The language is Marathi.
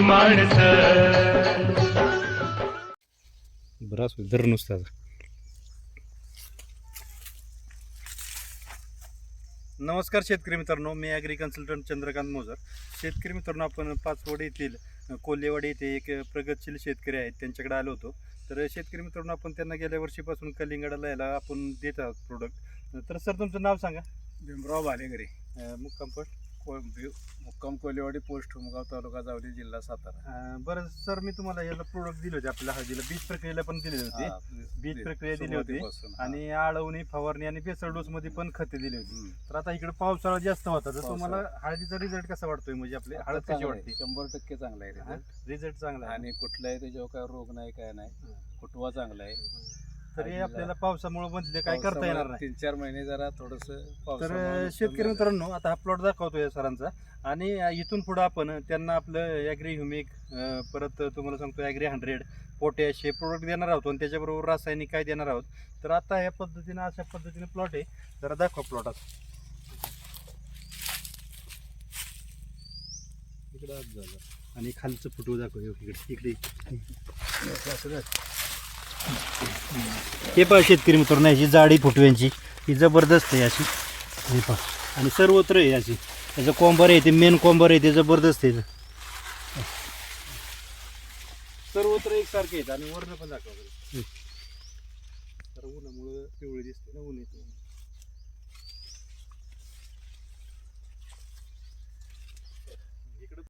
माणसं. बरं असू दे, धर नुसतं. नमस्कार शेतकरी मित्रांनो मी ॲग्री कन्सल्टंट चंद्रकांत मोजर. शेतकरी मित्रांनो आपण पाचवड येथील कोल्हेवाडी येथे एक प्रगतशील शेतकरी आहेत त्यांच्याकडे आलो होतो. तर शेतकरी मित्रांनो आपण त्यांना गेल्या वर्षीपासून कलिंगडाला यायला आपण देत आहोत प्रोडक्ट तर सर तुमचं नाव सांगा. भीमराव भालेगरे मुक्काम पोस्ट. को मुक्काम कोलेवाडी पोस्ट हुमगाव तालुका जावली जिल्हा सातारा. अ, बरं सर मी तुम्हाला याला प्रोडक्ट दिले होते आपल्या हळदीला. बीज प्रक्रियेला पण दिले होते. हा, बीज प्रक्रिया दिली होती. सुरुवातीपासून, हा. आणि आळवणी फवारणी आणि बेसळ डोस मध्ये पण खते दिली होती. हम्म. तर आता इकडे पावसाळा जास्त होता तर. तुम्हाला हळदीचा रिझल्ट कसा वाटतोय? म्हणजे आपले आता हळद कशी चांगलं आहे, वाटते शंभर टक्के चांगला आहे result. रिझल्ट चांगला आहे. आणि कुठलाही त्याच्यावर काय रोग नाही काय नाही. हं. फुटवा चांगला आहे. तरी आपल्याला पावसामुळे बदले काय करता येणार नाही. तीन चार महिने जरा थोडस तर शेतकरी मित्रांनो आता हा प्लॉट दाखवतोय सरांचा. आणि इथून पुढे आपण त्यांना आपलं ॲग्री ह्युमिक परत तुम्हाला सांगतो ॲग्री हंड्रेड पोटॅश हे प्रोडक्ट देणार आहोत. आणि त्याच्याबरोबर रासायनिक काय देणार आहोत. तर आता या पद्धतीने अशा पद्धतीने प्लॉट आहे. जरा दाखवा प्लॉट आता. इकडं आज झालं. आणि खालचं फुटू दाखव. इकडे इकडे. हे पहा शेतकरी मित्रांनो याची जाडी फुटव्यांची. ही जबरदस्त आहे अशी. हे पहा. आणि सर्वत्र आहे अशी. याचं कोंबर आहे ते मेन कोंबर आहे ते जबरदस्त आहे. सर्वत्र एकसारखे आहेत आणि वर्ण पण दाखवतो उन्हामुळं पिवळी दिसते ना